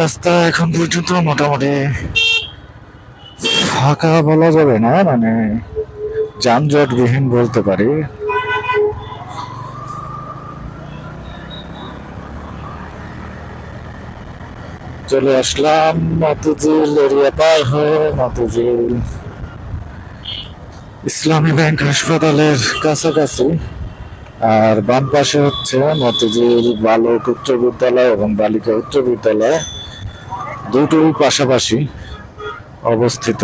রাস্তা এখন পর্যন্ত মোটামুটি ফাঁকা বলা যাবে না মানে যানজট যানজটবিহীন বলতে পারি। চলে আসলাম মতিঝিল এরিয়া পার হয়ে মতিঝিল ইসলামী ব্যাংক হাসপাতালের কাছাকাছি। আর বাম পাশে হচ্ছে মতিঝিল বালক উচ্চ বিদ্যালয় এবং বালিকা উচ্চ বিদ্যালয়। দুটোই পাশাপাশি অবস্থিত।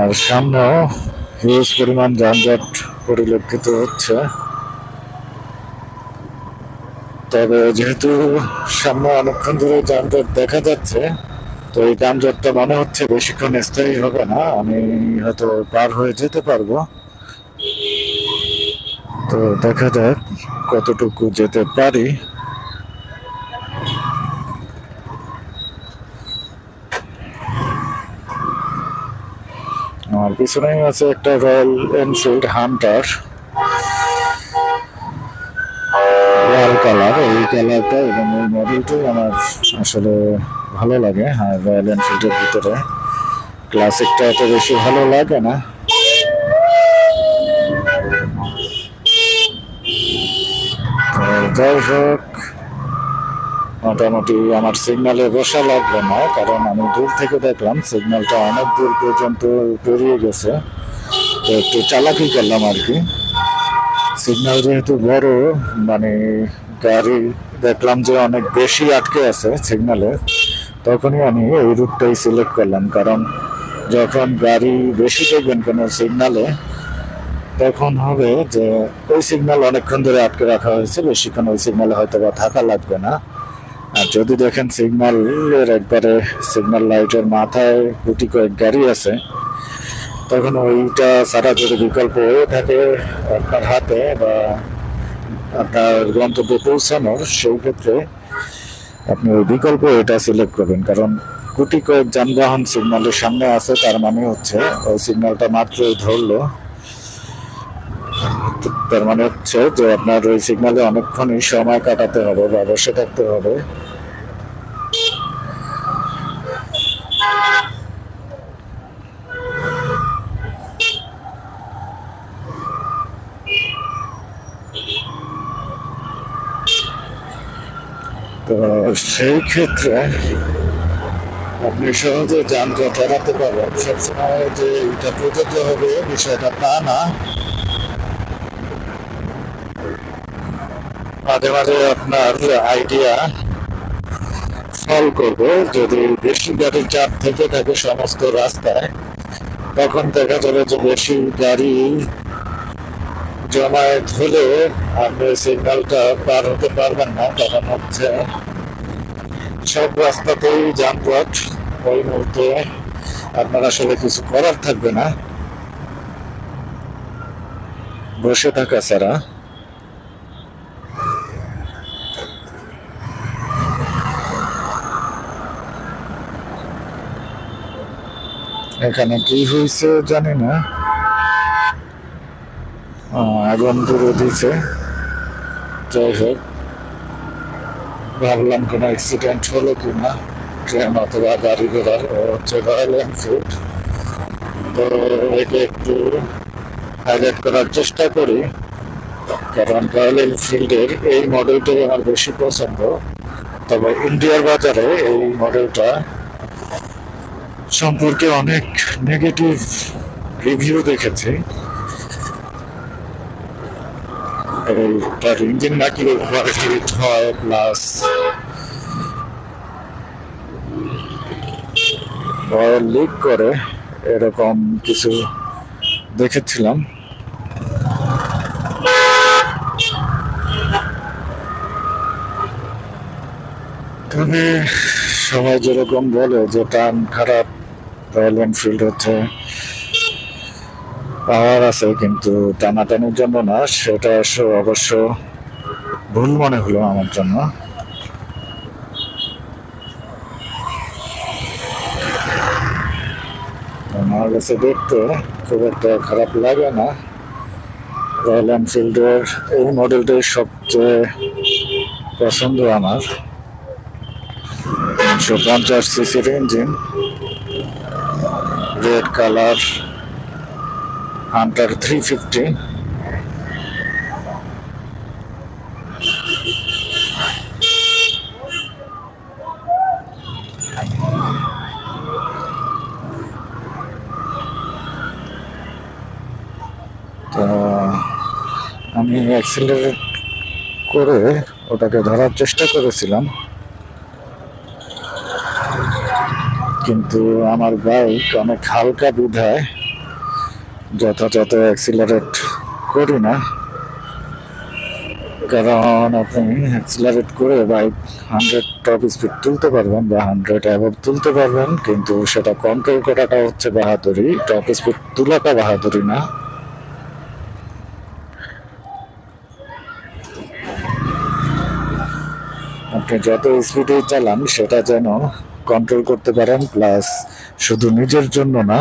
আর সামনেও হিউজ পরিমাণ যানজট পরিলক্ষিত হচ্ছে। তবে যেহেতু সামনে অনেকক্ষণ ধরে যানজট দেখা যাচ্ছে, তো এই যানজটটা মনে হচ্ছে বেশিক্ষণ স্থায়ী হবে না। আমি হয়তো পার হয়ে যেতে পারব। তো দেখা যাক কতটুকু যেতে পারি আমার পিছনেই আছে একটা রয়্যাল এনফিল্ড হান্টার। লাল কালার, এই কালারটা এবং এই মডেলটাই আমার আসলে ভালো লাগে হ্যাঁ রয়্যাল এনফিল্ডের ভিতরে। ক্লাসিকটা এত বেশি ভালো লাগে না। যাই হোক মোটামুটি আমার সিগনালে বসা লাগবে না, কারণ আমি দূর থেকে দেখলাম সিগন্যালটা অনেক দূর পর্যন্ত পেরিয়ে গেছে। তো একটু চালাকি করলাম আর কি। সিগন্যাল যেহেতু বড় মানে গাড়ি দেখলাম যে অনেক বেশি আটকে আছে সিগন্যালে তখনই আমি এই রুটটাই সিলেক্ট করলাম। কারণ যখন গাড়ি বেশি দেখবেন কোনো সিগনালে তখন হবে যে ওই সিগন্যাল অনেকক্ষণ ধরে আটকে রাখা হয়েছে, বেশিক্ষণ ওই সিগন্যালে হয়তো বা থাকা লাগবে না। আর যদি দেখেন সিগন্যালের একবারে সিগন্যাল লাইটের মাথায় গুটি কয়েক গাড়ি আছে, তখন ওইটা ছাড়া যদি বিকল্প হয়ে থাকে আপনার হাতে বা আপনার গন্তব্যে পৌঁছানোর, সেই ক্ষেত্রে আপনি ওই বিকল্প এটা সিলেক্ট করবেন। কারণ কোটি কয়েক যানবাহন সিগন্যালের সামনে আছে, তার মানে হচ্ছে ওই সিগন্যালটা মাত্রই ধরলো। তার মানে হচ্ছে যে আপনার ওই সিগন্যালে অনেকক্ষণই সময় কাটাতে হবে বা বসে থাকতে হবে। তো সেই ক্ষেত্রে আপনি সহজে যানজট এড়াতে পারবেন। সবসময় যে এটা প্রযোজ্য হবে বিষয়টা তা না। মাঝে মাঝে আপনার আইডিয়া ফল করবে। যদি বেশি গাড়ির চাপ থেকে থাকে সমস্ত রাস্তায়, তখন দেখা যাবে যে বেশি গাড়ি জমায়েত হলে আপনি সিগন্যালটা পার হতে পারবেন না। কারণ হচ্ছে সব রাস্তাতেই যানজট। ওই মুহূর্তে আপনার আসলে কিছু করার থাকবে না। বসে থাকা ছাড়া। এখানে কি হয়েছে জানি না। আগুন পুরো দিছে যাই হোক, ভাবলাম কোনো অ্যাক্সিডেন্ট হলো কিনা। ট্রেন অথবা গাড়ি ঘোড়ার হচ্ছে রয়্যাল এনফিল্ড তো একে একটু হাইলাইট করার চেষ্টা করি। কারণ রয়্যাল এনফিল্ডের এই মডেলটাই আমার বেশি পছন্দ। তবে ইন্ডিয়ার বাজারে এই মডেলটা সম্পর্কে অনেক নেগেটিভ রিভিউ দেখেছি। এইটার ইঞ্জিন নাকি ওভার হয় প্লাস লিক করে, এরকম কিছু দেখেছিলাম। তবে সবাই যেরকম বলে যে টান খারাপ রয়্যাল এনফিল্ড হচ্ছে। পাওয়ার আছে কিন্তু টানাটানির জন্য না, সেটা অবশ্য- ভুল মনে হলো আমার জন্য। আমার কাছে দেখতে খুব একটা খারাপ লাগে না। রয়্যাল এনফিল্ডের এই মডেলটাই সবচেয়ে পছন্দ আমার। তিনশো পঞ্চাশ সিসির engine red colour Hunter three fifty তো আমি অ্যাক্সিলারেট করে ওটাকে ধরার চেষ্টা করেছিলাম। কিন্তু আমার বাইক অনেক হালকা বিধায় যথাযথ অ্যাক্সিলারেট করি না। কারণ আপনি অ্যাক্সিলারেট করে বাইক হান্ড্রেড টপ স্পিড তুলতে পারবেন বা হান্ড্রেড অ্যাবভ তুলতে পারবেন, কিন্তু সেটা কন্ট্রোল করাটা হচ্ছে বাহাদুরি টপ স্পিড তোলাটা বাহাদুরি না। আপনি যত স্পিডে চালান, সেটা যেন কন্ট্রোল করতে পারেন প্লাস শুধু নিজের জন্য না,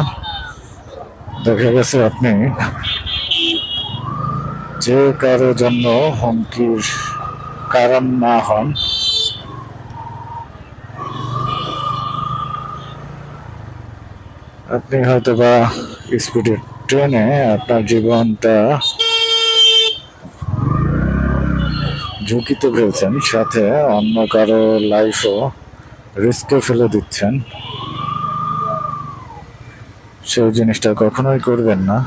দেখা গেছে আপনি যে কারও জন্য হুমকির কারণ না হন, আপনি হয়তো বা স্পিডে ট্রেনে আপনার জীবনটা ঝুঁকিতে ফেলছেন, সাথে অন্য কারও লাইফও রিস্কে ফেলে দিচ্ছেন। সেই জিনিসটা কখনোই করবেন না।